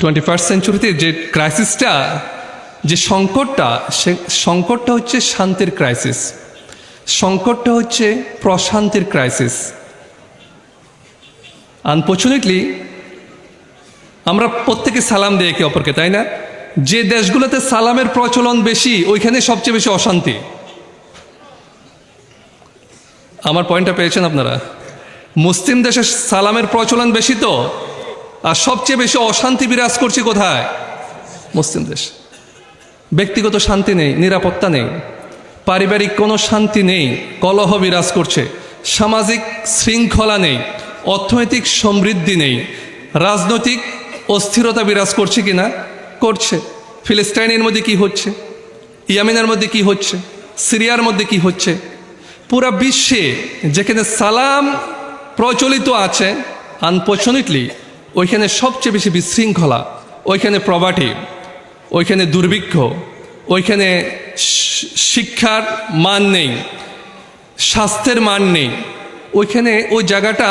Twenty first সেঞ্চুরিতে যে ক্রাইসিসটা যে সংকটটা, সে সংকটটা হচ্ছে শান্তির ক্রাইসিস সংকটটা হচ্ছে প্রশান্তির ক্রাইসিস আনফর্চুনেটলি আমরা প্রত্যেকে সালাম দিই একে অপরকে, তাই না? যে দেশগুলোতে সালামের প্রচলন বেশি, ওইখানে সবচেয়ে বেশি অশান্তি। আমার পয়েন্টটা পেয়েছেন আপনারা। মুসলিম দেশে সালামের প্রচলন বেশি তো আর সবচেয়ে বেশি অশান্তি বিরাজ করছে কোথায়? মুসলিম দেশ। ব্যক্তিগত শান্তি নেই, নিরাপত্তা নেই, পারিবারিক কোনো শান্তি নেই, কলহ বিরাজ করছে, সামাজিক শৃঙ্খলা নেই, অর্থনৈতিক সমৃদ্ধি নেই, রাজনৈতিক অস্থিরতা বিরাজ করছে কি না করছে। ফিলিস্তাইনের মধ্যে কি হচ্ছে? ইয়ামিনের মধ্যে কি হচ্ছে? সিরিয়ার মধ্যে কি হচ্ছে? পুরা বিশ্বে যেখানে সালাম প্রচলিত আছে আনফর্চুনেটলি ওইখানে সবচেয়ে বেশি বিশৃঙ্খলা, ওইখানে প্রভাটি ওইখানে দুর্ভিক্ষ, ওইখানে শিক্ষার মান নেই, স্বাস্থ্যের মান নেই। ওইখানে ওই জায়গাটা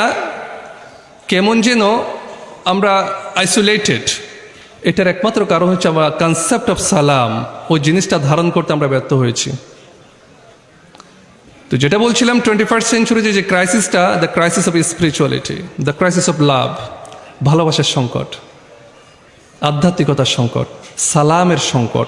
কেমন যেন আমরা আইসোলেটেড এটার একমাত্র কারণ হচ্ছে আমরা কনসেপ্ট অফ সালাম, ওই জিনিসটা ধারণ করতে আমরা ব্যর্থ হয়েছি। তো যেটা বলছিলাম টোয়েন্টি ফার্স্ট সেঞ্চুরিতে যে ক্রাইসিসটা the crisis of spirituality the crisis of love ভালোবাসার সংকট আধ্যাত্মিকতার সংকট সালামের সংকট